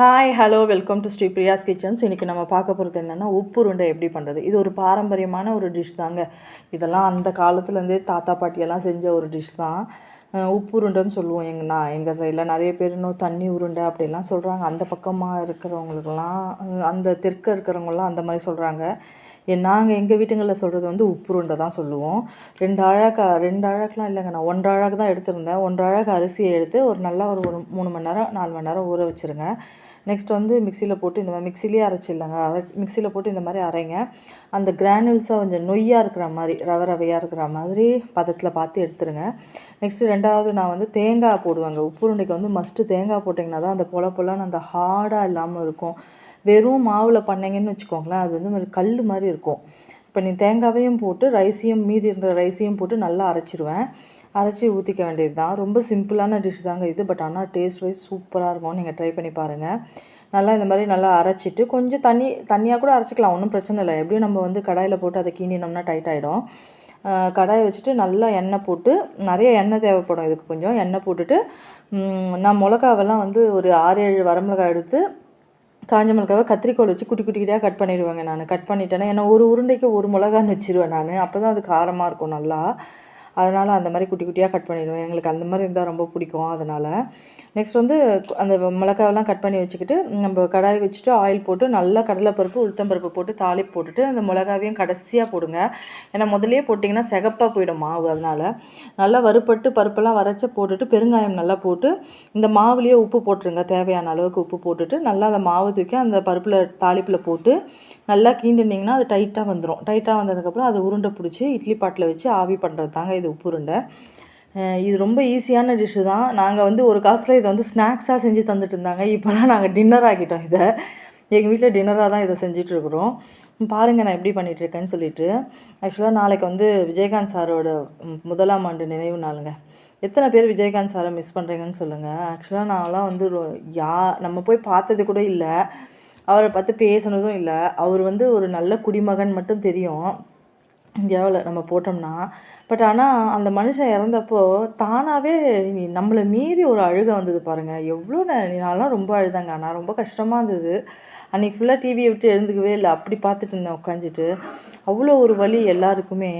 Hi hello welcome to Sri Priya's kitchens இன்றைக்கி நம்ம பார்க்க போகிறது என்னென்னா உப்பு உருண்டை எப்படி பண்ணுறது இது ஒரு பாரம்பரியமான ஒரு டிஷ் தாங்க. இதெல்லாம் அந்த காலத்துலேருந்தே தாத்தா பாட்டியெல்லாம் செஞ்ச ஒரு டிஷ் தான். உப்புருண்டைன்னு உப்பு உருண்டைன்னு சொல்லுவோம் எங்கண்ணா நான் எங்கள் சைடில் நிறைய பேர் இன்னும் தண்ணி உருண்டை அப்படிலாம் சொல்கிறாங்க அந்த பக்கமாக இருக்கிறவங்களுக்கெல்லாம் அந்த தெற்க இருக்கிறவங்களாம் அந்த மாதிரி சொல்கிறாங்க நாங்கள் எங்கள் வீட்டுங்களில் சொல்கிறது வந்து உப்புருண்டை தான் சொல்லுவோம். ரெண்டு அழகா ரெண்டு அழகுலாம் இல்லைங்க. நான் ஒன்றரை அழகு தான் எடுத்திருந்தேன். ஒன்றரை அழகு அரிசியை எடுத்து ஒரு நல்லா ஒரு ஒரு மூணு மணி நேரம் நாலு மணி நேரம் ஊற வச்சுருங்க. நெக்ஸ்ட் வந்து மிக்சியில் போட்டு இந்த மாதிரி மிக்சிலேயே அரைச்சிடலாங்க அரைச்சி மிக்சியில் போட்டு இந்த மாதிரி அரைங்க. அந்த கிரானுல்ஸாக கொஞ்சம் நொய்யாக இருக்கிற மாதிரி ரவை ரவையாக இருக்கிற மாதிரி பதத்தில் பார்த்து எடுத்துருங்க. நெக்ஸ்ட்டு ரெண்டாவது நான் வந்து தேங்காய் போடுவேங்க. உப்புருண்டைக்கு வந்து மஸ்ட்டு தேங்காய் போட்டிங்கன்னா தான் அந்த பொல பொலன்னு அந்த ஹார்டாக இல்லாமல் இருக்கும். வெறும் மாவில் பண்ணிங்கன்னு வச்சுக்கோங்களேன் அது வந்து ஒரு கல் மாதிரி இருக்கும். இப்போ நீ தேங்காவையும் போட்டு ரைஸையும் மீதி இருந்த ரைஸையும் போட்டு நல்லா அரைச்சிருவேன். அரைச்சி ஊற்றிக்க வேண்டியது தான் ரொம்ப சிம்பிளான டிஷ் தாங்க இது பட் ஆனால் டேஸ்ட் வைஸ் சூப்பராக இருக்கும். நீங்கள் ட்ரை பண்ணி பாருங்கள் நல்லா இந்த மாதிரி நல்லா அரைச்சிட்டு கொஞ்சம் தண்ணி தண்ணியாக கூட அரைச்சிக்கலாம் ஒன்றும் பிரச்சனை இல்லை. எப்படியும் நம்ம வந்து கடாயில் போட்டு அதை கீண்டினோம்னா டைட் ஆகிடும் கடாயை வச்சுட்டு நல்லா எண்ணெய் போட்டு நிறைய எண்ணெய் தேவைப்படும் இதுக்கு கொஞ்சம். எண்ணெய் போட்டுட்டு நான் மிளகாவெல்லாம் வந்து ஒரு ஆறு ஏழு வரமிளகாய் எடுத்து காஞ்ச மிளகாவை கத்திரிக்கோல் வச்சு குட்டி குட்டி குட்டியாக கட் பண்ணிடுவேங்க நான். கட் பண்ணிட்டேன்னா ஏன்னா ஒரு உருண்டைக்கு ஒரு மிளகான்னு வச்சிருவேன் நான். அப்போ தான் அது காரமாக இருக்கும் நல்லா. அதனால் அந்த மாதிரி குட்டி குட்டியாக கட் பண்ணிடுவேன். எங்களுக்கு அந்த மாதிரி இருந்தால் ரொம்ப பிடிக்கும் அதனால். நெக்ஸ்ட் வந்து அந்த மிளகாவெல்லாம் கட் பண்ணி வச்சுக்கிட்டு நம்ம கடாய் வச்சுட்டு ஆயில் போட்டு நல்லா கடலைப்பருப்பு உளுத்தம்பருப்பு போட்டு தாளிப்பு போட்டுட்டு அந்த மிளகாவையும் கடைசியாக போடுங்க. ஏன்னா முதலே போட்டிங்கன்னா சிகப்பாக போயிடும் மாவு அதனால். நல்லா வறுப்பட்டு பருப்பெல்லாம் வரைச்சி போட்டுட்டு பெருங்காயம் நல்லா போட்டு இந்த மாவுலேயே உப்பு போட்டுருங்க. தேவையான அளவுக்கு உப்பு போட்டுட்டு நல்லா அந்த மாவு தூக்கி அந்த பருப்பில் தாளிப்பில் போட்டு நல்லா கீண்டுனிங்கன்னா அது டைட்டாக வந்துடும் டைட்டாக வந்ததுக்கப்புறம் அதை உருண்டை பிடிச்சி இட்லி பாட்டில் வச்சு ஆவி பண்ணுறது தாங்க இது உப்புருண்டை. இது ரொம்ப ஈஸியான டிஷ்ஷு தான். நாங்கள் வந்து ஒரு காலத்தில் இதை வந்து ஸ்நாக்ஸாக செஞ்சு தந்துட்டு இருந்தாங்க இப்போலாம் நாங்கள் டின்னர் ஆக்கிட்டோம் இதை. எங்கள் வீட்டில் டின்னராக தான் இதை செஞ்சிட்ருக்குறோம் பாருங்கள் நான் எப்படி பண்ணிகிட்ருக்கேன்னு சொல்லிட்டு. ஆக்சுவலாக நாளைக்கு வந்து விஜயகாந்த் சாரோட முதலாம் ஆண்டு நினைவு நாளுங்க. எத்தனை பேர் விஜயகாந்த் சாரை மிஸ் பண்ணுறீங்கன்னு சொல்லுங்கள் ஆக்சுவலாக நான்லாம் வந்து ரொ- யா நம்ம போய் பார்த்தது கூட இல்லை. அவரை பார்த்து பேசுனதும் இல்லை. அவர் வந்து ஒரு நல்ல குடிமகன் மட்டும் தெரியும். இந்தியாவில் நம்ம போட்டோம்னா பட் ஆனால் அந்த மனுஷன் இறந்தப்போ தானாகவே நம்மளை மீறி ஒரு அழுகை வந்தது பாருங்கள் எவ்வளோ நே- நான்லாம் ரொம்ப அழுதாங்க. ஆனால் ரொம்ப கஷ்டமாக இருந்தது. அன்றைக்கி ஃபுல்லாக டிவியை விட்டு எழுந்துக்கவே இல்லை. அப்படி பார்த்துட்டு இருந்தேன் உட்காந்துட்டு அவ்வளோ ஒரு வழி எல்லாருக்குமே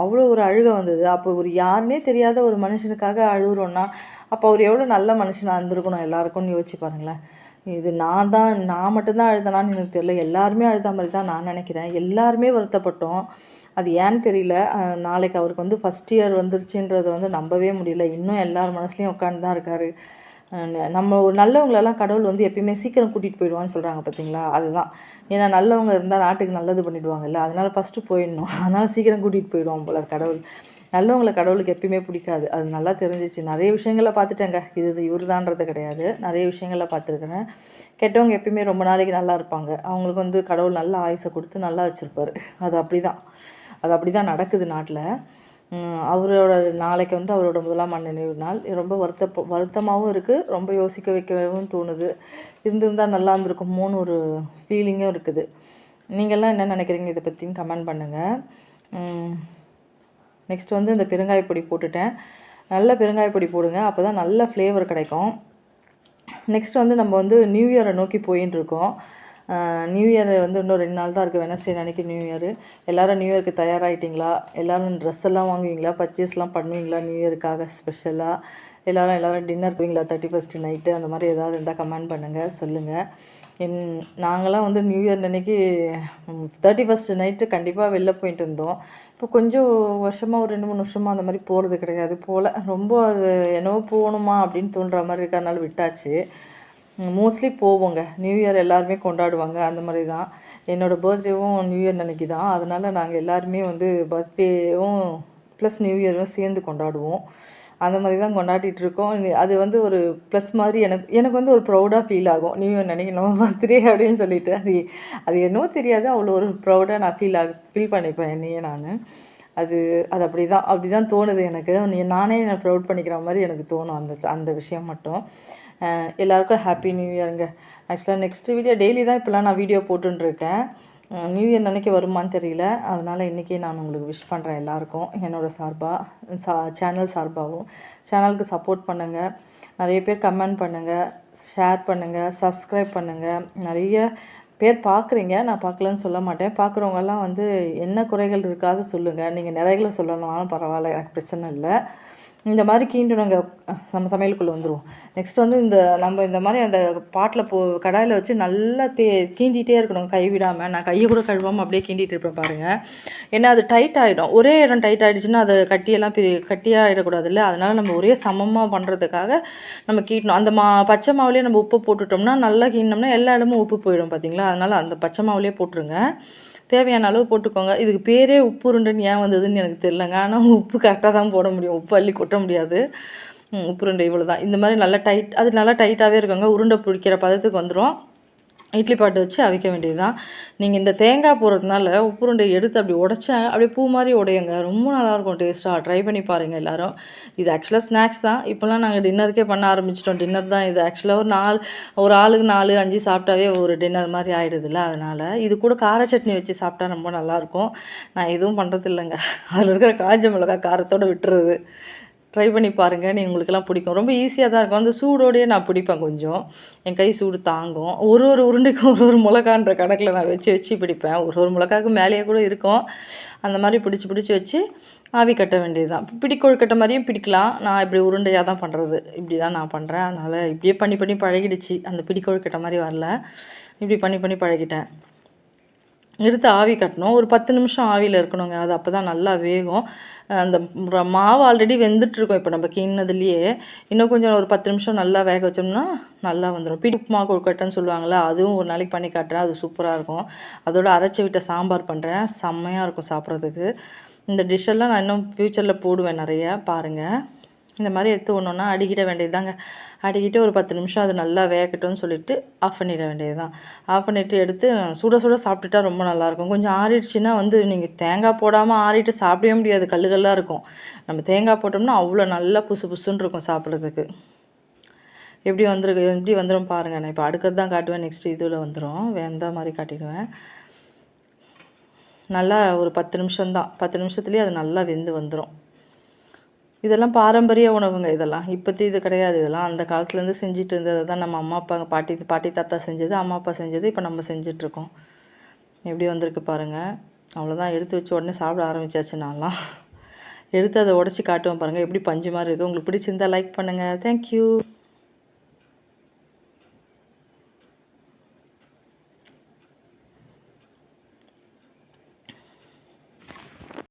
அவ்வளோ ஒரு அழுகை வந்தது. அப்போ ஒரு யாருனே தெரியாத ஒரு மனுஷனுக்காக அழுகுறோன்னா அப்போ அவர் எவ்வளோ நல்ல மனுஷனாக இருந்திருக்கணும் எல்லாருக்கும்னு யோசிச்சு பாருங்களேன். இது நான் தான் நான் மட்டும்தான் அழுதனான்னு எனக்கு தெரியல. எல்லாருமே அழுத மாதிரி தான் நான் நினைக்கிறேன். எல்லாருமே வருத்தப்பட்டோம். அது ஏன்னு தெரியல. நாளைக்கு அவருக்கு வந்து ஃபஸ்ட் இயர் வந்துருச்சுன்றதை வந்து நம்பவே முடியல. இன்னும் எல்லார் மனசுலேயும் உட்காந்து தான் இருக்காரு. நம்ம ஒரு நல்லவங்களெல்லாம் கடவுள் வந்து எப்பயுமே சீக்கிரம் கூட்டிகிட்டு போயிடுவான்னு சொல்கிறாங்க பார்த்தீங்களா அதுதான். ஏன்னா நல்லவங்க இருந்தால் நாட்டுக்கு நல்லது பண்ணிவிடுவாங்கல்ல அதனால் ஃபஸ்ட்டு போயிடணும். அதனால் சீக்கிரம் கூட்டிகிட்டு போயிடுவான் போல கடவுள். நல்லவங்களை கடவுளுக்கு எப்பயுமே பிடிக்காது. அது நல்லா தெரிஞ்சிச்சு. நிறைய விஷயங்களை பார்த்துட்டேங்க. இது இது இவருதான்றது கிடையாது. நிறைய விஷயங்களை பார்த்துருக்குறேன். கெட்டவங்க எப்பயுமே ரொம்ப நாளைக்கு நல்லா இருப்பாங்க. அவங்களுக்கு வந்து கடவுள் நல்ல ஆயுசை கொடுத்து நல்லா வச்சுருப்பார். அது அப்படி தான் அது அப்படி தான் நடக்குது நாட்டில். அவரோட நாளைக்கு வந்து அவரோட முதலாம் ஆண்டு நினைவு நாள். ரொம்ப வருத்த வருத்தமாகவும் இருக்குது ரொம்ப யோசிக்க வைக்கவும் தோணுது. இருந்திருந்தால் நல்லா இருந்திருக்குமோன்னு ஒரு ஃபீலிங்கும் இருக்குது. நீங்கள்லாம் என்ன நினைக்கிறீங்க இதை பற்றியும் கமெண்ட் பண்ணுங்கள் நெக்ஸ்ட் வந்து இந்த பெருங்காய பொடி போட்டுட்டேன். நல்ல பெருங்காய பொடி போடுங்க. அப்போ தான் நல்ல ஃப்ளேவர் கிடைக்கும். நெக்ஸ்ட் வந்து நம்ம வந்து நியூ இயரை நோக்கி போயின்னு இருக்கோம். நியூ இயர் வந்து இன்னும் ரெண்டு நாள் தான் இருக்குது வெனஸ்டே அன்றைக்கி நியூ இயர் எல்லாரும் நியூ இயருக்கு தயாராகிட்டீங்களா எல்லோரும் ட்ரெஸ் எல்லாம் வாங்குவீங்களா? பர்ச்சேஸ்லாம் பண்ணுவீங்களா? நியூ இயருக்காக ஸ்பெஷலாக எல்லாரும் எல்லாரும் டின்னர் போவீங்களா? தேர்ட்டி ஃபஸ்ட்டு நைட்டு அந்த மாதிரி ஏதாவது இருந்தால் கமெண்ட் பண்ணுங்கள் சொல்லுங்கள் என் நாங்களாம் வந்து நியூ இயர் அன்னைக்கு தேர்ட்டி ஃபஸ்ட்டு நைட்டு கண்டிப்பாக வெளில போயிட்டு இருந்தோம். இப்போ கொஞ்சம் வருஷமாக ஒரு ரெண்டு மூணு வருஷமாக அந்த மாதிரி போகிறது கிடையாது. போகல ரொம்ப அது என்னவோ போகணுமா அப்படின்னு தோன்ற மாதிரி இருக்கறனால விட்டாச்சு. மோஸ்ட்லி போவோங்க. நியூ இயர் எல்லாருமே கொண்டாடுவாங்க. அந்த மாதிரி தான் என்னோடய பர்த்டேவும் நியூ இயர் அன்னைக்கு தான் அதனால் நாங்கள் எல்லாருமே வந்து பர்த்டேவும் ப்ளஸ் நியூ இயரும் சேர்ந்து கொண்டாடுவோம். அந்த மாதிரி தான் கொண்டாடிட்டு இருக்கோம். அது வந்து ஒரு ப்ளஸ் மாதிரி எனக்கு எனக்கு வந்து ஒரு ப்ரௌடாக ஃபீல் ஆகும். நியூ இயர் நினைக்கணும் பர்த்டே அப்படின்னு சொல்லிட்டு. அது அது என்னவோ தெரியாது. அவ்வளோ ஒரு ப்ரௌடாக நான் ஃபீல் ஆக ஃபீல் பண்ணிப்பேன் என்னையே நான். அது அது அப்படி தான் அப்படி தான் தோணுது எனக்கு. நானே என்னை ப்ரௌட் பண்ணிக்கிற மாதிரி எனக்கு தோணும் அந்த அந்த விஷயம் மட்டும். எல்லாருக்கும் ஹாப்பி நியூ இயருங்க ஆக்சுவலாக நெக்ஸ்ட் வீடியோ டெய்லி தான் இப்போலாம் நான் வீடியோ போட்டுருக்கேன் நியூ இயர் அன்றைக்கி வருமான்னு தெரியல. அதனால் இன்றைக்கே நான் உங்களுக்கு விஷ் பண்ணுறேன் எல்லாருக்கும் என்னோடய சார்பாக சா சேனல் சார்பாகவும் சேனலுக்கு சப்போர்ட் பண்ணுங்கள் நிறைய பேர் கமெண்ட் பண்ணுங்கள் ஷேர் பண்ணுங்கள் சப்ஸ்கிரைப் பண்ணுங்கள் நிறைய பேர் பார்க்குறீங்க நான் பார்க்கலன்னு சொல்ல மாட்டேன். பார்க்குறவங்கெல்லாம் வந்து என்ன குறைகள் இருக்காது சொல்லுங்கள் நீங்கள் நிறைகளை சொல்லணும்னாலும் பரவாயில்ல எனக்கு பிரச்சனை இல்லை. இந்த மாதிரி கீண்டுனங்க நம்ம சமையலுக்குள்ளே வந்துடுவோம் நெக்ஸ்ட் வந்து இந்த நம்ம இந்த மாதிரி அந்த பாட்டில் போ கடாயில் வச்சு நல்லா தே கீண்டிகிட்டே இருக்கணும் கை விடாமல் நான் கையை கூட கழுவாமல் அப்படியே கீண்டிகிட்டு இருப்பேன் பாருங்கள் ஏன்னா அது டைட் ஆகிடும் ஒரே இடம் டைட் ஆகிடுச்சுன்னா அது கட்டியெல்லாம் பெரிய கட்டியாகிடக்கூடாதுல்ல அதனால் நம்ம ஒரே சமமாக பண்ணுறதுக்காக நம்ம கீட்டணும். அந்த மா பச்சை மாவுலேயே நம்ம உப்பு போட்டுட்டோம்னா நல்லா கீண்டினோம்னா எல்லா இடமும் உப்பு போயிடும் பார்த்தீங்களா அதனால் அந்த பச்சை மாவுலேயே போட்டுருங்க. தேவையான அளவு போட்டுக்கோங்க. இதுக்கு பேரே உப்பு உருண்டைன்னு ஏன் வந்ததுன்னு எனக்கு தெரிலங்க ஆனால் உப்பு கரெக்டாக தான் போட முடியும். உப்பு அள்ளி கொட்ட முடியாது. உப்பு உருண்டை இவ்வளோ தான் இந்த மாதிரி நல்லா டைட் அது நல்லா டைட்டாகவே இருக்குங்க. உருண்டை பிடிக்கிற பதத்துக்கு வந்துடும் இட்லி பாட்டு வச்சு அவிக்க வேண்டியது தான் நீங்கள் இந்த தேங்காய் போடுறதுனால உப்புருண்டை எடுத்து அப்படி உடைச்சா அப்படியே பூ மாதிரி உடையுங்க. ரொம்ப நல்லாயிருக்கும் டேஸ்ட்டாக ட்ரை பண்ணி பாருங்கள் எல்லோரும். இது ஆக்சுவலாக ஸ்நாக்ஸ் தான். இப்போலாம் நாங்கள் டின்னருக்கே பண்ண ஆரம்பிச்சிட்டோம். டின்னர் தான் இது. ஆக்சுவலாக ஒரு நாலு ஒரு ஆளுக்கு நாலு அஞ்சு சாப்பிட்டாவே ஒரு டின்னர் மாதிரி ஆகிடுதுல்ல அதனால். இது கூட கார சட்னி வச்சு சாப்பிட்டா ரொம்ப நல்லாயிருக்கும். நான் எதுவும் பண்ணுறது இல்லைங்க அதில் இருக்கிற காஞ்ச மிளகா காரத்தோடு விட்டுறது. ட்ரை பண்ணி பாருங்கள் நீ உங்களுக்கெல்லாம் பிடிக்கும். ரொம்ப ஈஸியாக தான் இருக்கும். அந்த சூடோடையே நான் பிடிப்பேன் கொஞ்சம். என் கை சூடு தாங்கும். ஒரு ஒரு உருண்டைக்கும் ஒரு ஒரு மிளகான்ற கணக்கில் நான் வச்சு வச்சு பிடிப்பேன். ஒரு ஒரு மிளகாவுக்கு மேலேயே கூட இருக்கும். அந்த மாதிரி பிடிச்சி பிடிச்சி வச்சு ஆவி கட்ட வேண்டியது தான் பிடி கொழுக்கட்டை மாதிரியும் பிடிக்கலாம். நான் இப்படி உருண்டையாக தான் பண்ணுறது இப்படி தான் நான் பண்ணுறேன் அதனால் இப்படியே பண்ணி பண்ணி பழகிடுச்சு. அந்த பிடி கொழுக்கட்டை மாதிரி வரல. இப்படி பண்ணி பண்ணி பழகிட்டேன். எடுத்து ஆவி கட்டணும். ஒரு பத்து நிமிஷம் ஆவியில் இருக்கணுங்க. அது அப்போ தான் நல்லா வேகும். அந்த மாவு ஆல்ரெடி வெந்துட்டுருக்கோம். இப்போ நம்ம கிண்ணதுலேயே இன்னும் கொஞ்சம் ஒரு பத்து நிமிஷம் நல்லா வேக வச்சோம்னா நல்லா வந்துடும் பிடி உப்புமா கொழுக்கட்டைன்னு சொல்லுவாங்கள்ல அதுவும் ஒரு நாளைக்கு பண்ணி காட்டுறேன். அது சூப்பராக இருக்கும். அதோட அரைச்சி விட்ட சாம்பார் பண்ணுறேன் செம்மையாக இருக்கும் சாப்பிட்றதுக்கு. இந்த டிஷ்ஷெல்லாம் நான் இன்னும் ஃப்யூச்சரில் போடுவேன் நிறையா. பாருங்கள் இந்த மாதிரி எடுத்து ஒன்று ஒன்றா அடிக்கிட வேண்டியது தாங்க அடிக்கிட்டு ஒரு பத்து நிமிஷம் அது நல்லா வேகட்டும்னு சொல்லிட்டு ஆஃப் பண்ணிட வேண்டியது தான் ஆஃப் பண்ணிவிட்டு எடுத்து சுட சுட சாப்பிட்டுட்டா ரொம்ப நல்லாயிருக்கும். கொஞ்சம் ஆறிடுச்சுன்னா வந்து நீங்கள் தேங்காய் போடாமல் ஆறிட்டு சாப்பிடவே முடியாது. கல்லுகள்லாம் இருக்கும். நம்ம தேங்காய் போட்டோம்னா அவ்வளோ நல்லா புசு புசுன்னு இருக்கும் சாப்பிட்றதுக்கு. எப்படி வந்துருக்கு? எப்படி வந்துடும் பாருங்கள் நான் இப்போ அடுக்கிறது தான் காட்டுவேன். நெக்ஸ்ட் இதில் வந்துடும் வெந்த மாதிரி காட்டிடுவேன். நல்லா ஒரு பத்து நிமிஷம்தான். பத்து நிமிஷத்துலேயே அது நல்லா வெந்து வந்துடும் இதெல்லாம் பாரம்பரிய உணவுங்க இதெல்லாம். இப்போத்தி இது கிடையாது இதெல்லாம். அந்த காலத்துலேருந்து செஞ்சுட்டு இருந்தது தான் நம்ம அம்மா அப்பா பாட்டி பாட்டி தாத்தா செஞ்சது அம்மா அப்பா செஞ்சது. இப்போ நம்ம செஞ்சிட்ருக்கோம் எப்படி வந்திருக்கு பாருங்கள் அவ்வளோதான் எடுத்து வச்சு உடனே சாப்பிட ஆரம்பிச்சாச்சு நான்லாம். எடுத்து அதை உடச்சி காட்டுவேன் பாருங்கள் எப்படி பஞ்சு மாதிரி இருக்குது உங்களுக்கு பிடிச்சிருந்தா லைக் பண்ணுங்கள் தேங்க்யூ